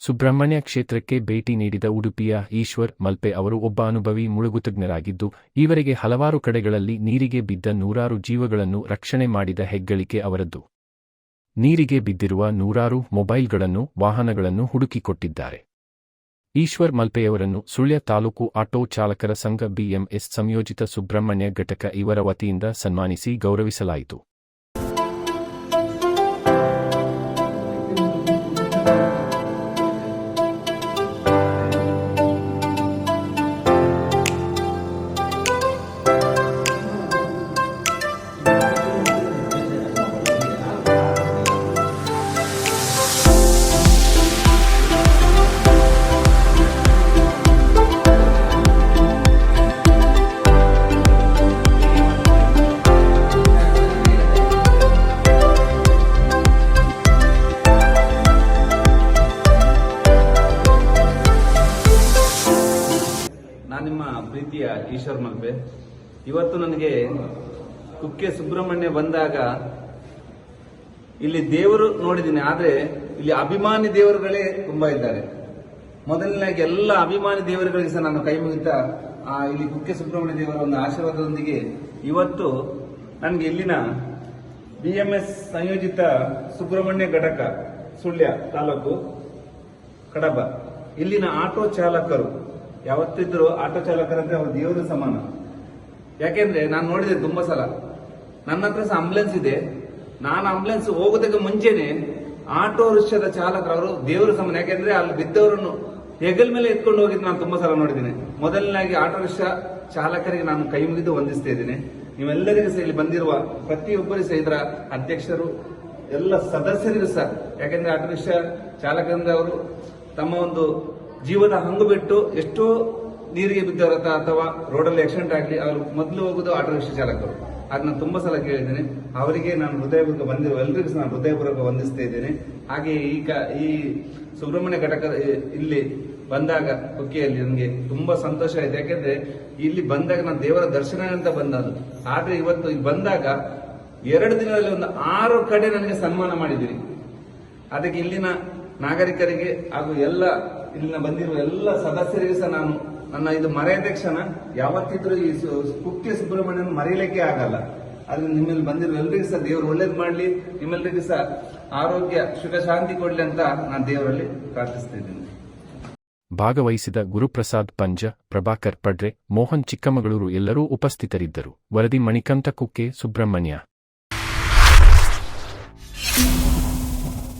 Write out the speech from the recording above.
ಸುಬ್ರಹ್ಮಣ್ಯ ಕ್ಷೇತ್ರಕ್ಕೆ ಭೇಟಿ ನೀಡಿದ ಉಡುಪಿಯ ಈಶ್ವರ್ ಮಲ್ಪೆ ಅವರು ಒಬ್ಬ ಅನುಭವಿ ಮುಳುಗುತಜ್ಞರಾಗಿದ್ದು, ಈವರೆಗೆ ಹಲವಾರು ಕಡೆಗಳಲ್ಲಿ ನೀರಿಗೆ ಬಿದ್ದ ನೂರಾರು ಜೀವಗಳನ್ನು ರಕ್ಷಣೆ ಮಾಡಿದ ಹೆಗ್ಗಳಿಕೆ ಅವರದ್ದು. ನೀರಿಗೆ ಬಿದ್ದಿರುವ ನೂರಾರು ಮೊಬೈಲ್ಗಳನ್ನು, ವಾಹನಗಳನ್ನು ಹುಡುಕಿಕೊಟ್ಟಿದ್ದಾರೆ. ಈಶ್ವರ್ ಮಲ್ಪೆಯವರನ್ನು ಸುಳ್ಯ ತಾಲೂಕು ಆಟೋ ಚಾಲಕರ ಸಂಘ ಬಿಎಂಎಸ್ ಸಂಯೋಜಿತ ಸುಬ್ರಹ್ಮಣ್ಯ ಘಟಕ ಇವರ ವತಿಯಿಂದ ಸನ್ಮಾನಿಸಿ ಗೌರವಿಸಲಾಯಿತು. ಪ್ರೀತಿಯ ಈಶ್ವರ್ ಮಲ್ಪೆ, ಇವತ್ತು ನನಗೆ ಕುಕ್ಕೆ ಸುಬ್ರಹ್ಮಣ್ಯ ಬಂದಾಗ ಇಲ್ಲಿ ದೇವರು ನೋಡಿದ್ದೀನಿ, ಆದರೆ ಇಲ್ಲಿ ಅಭಿಮಾನಿ ದೇವರುಗಳೇ ತುಂಬಾ ಇದ್ದಾರೆ. ಮೊದಲನೇಗೆ ಎಲ್ಲ ಅಭಿಮಾನಿ ದೇವರುಗಳಿಗೆ ಸಹ ನಾನು ಕೈ ಮುಗಿತಾ ಇಲ್ಲಿ ಕುಕ್ಕೆ ಸುಬ್ರಹ್ಮಣ್ಯ ದೇವರ ಒಂದು ಆಶೀರ್ವಾದದೊಂದಿಗೆ ಇವತ್ತು ನನಗೆ ಇಲ್ಲಿನ ಬಿಎಂಎಸ್ ಸಂಯೋಜಿತ ಸುಬ್ರಹ್ಮಣ್ಯ ಘಟಕ, ಸುಳ್ಯ ತಾಲೂಕು, ಕಡಬ, ಇಲ್ಲಿನ ಆಟೋ ಚಾಲಕರು. ಯಾವತ್ತಿದ್ರು ಆಟೋ ಚಾಲಕರಂದ್ರೆ ಅವ್ರ ದೇವರು ಸಮಾನ. ಯಾಕೆಂದ್ರೆ ನಾನು ನೋಡಿದೆ ತುಂಬಾ ಸಲ. ನನ್ನ ಹತ್ರ ಸಹ ಆಂಬುಲೆನ್ಸ್ ಇದೆ. ನಾನು ಆಂಬುಲೆನ್ಸ್ ಹೋಗೋದಕ್ಕೆ ಮುಂಚೆನೆ ಆಟೋ ರಿಕ್ಷಾದ ಚಾಲಕರು ಅವರು ದೇವರು ಸಮಾನ. ಯಾಕೆಂದ್ರೆ ಅಲ್ಲಿ ಬಿದ್ದವರನ್ನು ಹೆಗಲ್ ಮೇಲೆ ಎತ್ಕೊಂಡು ಹೋಗಿದ್ದು ನಾನು ತುಂಬಾ ಸಲ ನೋಡಿದ್ದೀನಿ. ಮೊದಲನೇ ಆಟೋ ರಿಕ್ಷಾ ಚಾಲಕರಿಗೆ ನಾನು ಕೈ ಮುಗಿದು ವಂದಿಸ್ತಾ ಇದ್ದೀನಿ. ನೀವೆಲ್ಲರಿಗೂ ಸಹ ಇಲ್ಲಿ ಬಂದಿರುವ ಪ್ರತಿಯೊಬ್ಬರಿಗೂ ಸಹ ಇದರ ಅಧ್ಯಕ್ಷರು, ಎಲ್ಲ ಸದಸ್ಯರಿಗೂ ಸಹ. ಯಾಕೆಂದ್ರೆ ಆಟೋ ರಿಕ್ಷಾ ಚಾಲಕರಿಂದ ಅವರು ತಮ್ಮ ಒಂದು ಜೀವದ ಹಂಗು ಬಿಟ್ಟು ಎಷ್ಟೋ ನೀರಿಗೆ ಬಿದ್ದವರ ಹತ್ರ ಅಥವಾ ರೋಡಲ್ಲಿ ಆಕ್ಸಿಡೆಂಟ್ ಆಗಲಿ ಅವರು ಮೊದಲು ಹೋಗೋದು ಆಟೋ ರಿಕ್ಷಾ ಚಾಲಕರು. ಅದನ್ನ ನಾನು ತುಂಬಾ ಸಲ ಕೇಳಿದ್ದೇನೆ. ಅವರಿಗೆ ನಾನು ಹೃದಯಪೂರ್ವಕ ಬಂದಿರುವ ಎಲ್ಲರಿಗೂ ನಾನು ಹೃದಯಪೂರ್ವಕ ವಂದಿಸ್ತಾ ಇದ್ದೇನೆ ಹಾಗೆ ಈಗ ಈ ಸುಬ್ರಹ್ಮಣ್ಯ ಘಟಕ ಇಲ್ಲಿ ಬಂದಾಗ ಕುಕ್ಕಿಯಲ್ಲಿ ನನಗೆ ತುಂಬಾ ಸಂತೋಷ ಆಯ್ತು. ಯಾಕೆಂದ್ರೆ ಇಲ್ಲಿ ಬಂದಾಗ ನಾನು ದೇವರ ದರ್ಶನ ಅಂತ ಬಂದದ್ದು. ಆದ್ರೆ ಇವತ್ತು ಬಂದಾಗ ಎರಡು ದಿನದಲ್ಲಿ ಒಂದು ಆರು ಕಡೆ ನನಗೆ ಸನ್ಮಾನ ಮಾಡಿದ್ದೀರಿ. ಅದಕ್ಕೆ ಇಲ್ಲಿನ ನಾಗರಿಕರಿಗೆ ಹಾಗೂ ಎಲ್ಲ ಇಲ್ಲಿನ ಬಂದಿರುವ ಎಲ್ಲ ಸದಸ್ಯರಿಗೆ ಸಹ ನಾನು ನನ್ನ ಇದು ಮರೆಯದಕ್ಷಣ ಯಾವತ್ತಿದ್ರೂ ಈ ಕುಕ್ಕೆ ಸುಬ್ರಹ್ಮಣ್ಯನ ಮರೆಯಲಿಕ್ಕೆ ಆಗಲ್ಲ. ಆದ್ರೆ ನಿಮ್ಮಲ್ಲಿ ಬಂದಿರುವ ಎಲ್ಲರಿಗೂ ಸಹ ದೇವರು ಒಳ್ಳೇದು ಮಾಡಲಿ ನಿಮ್ಮೆಲ್ಲರಿಗೂ ಸಹ ಆರೋಗ್ಯ, ಸುಖ, ಶಾಂತಿ ಕೊಡ್ಲಿ ಅಂತ ನಾನು ದೇವರಲ್ಲಿ ಪ್ರಾರ್ಥಿಸ್ತಿದ್ದೀನಿ. ಭಾಗವಹಿಸಿದ ಗುರುಪ್ರಸಾದ್ ಪಂಜ, ಪ್ರಭಾಕರ್ ಪಡ್ರೆ, ಮೋಹನ್ ಚಿಕ್ಕಮಗಳೂರು ಎಲ್ಲರೂ ಉಪಸ್ಥಿತರಿದ್ದರು. ವರದಿ ಮಣಿಕಂತ ಕುಕ್ಕೆ, ಸುಬ್ರಹ್ಮಣ್ಯ.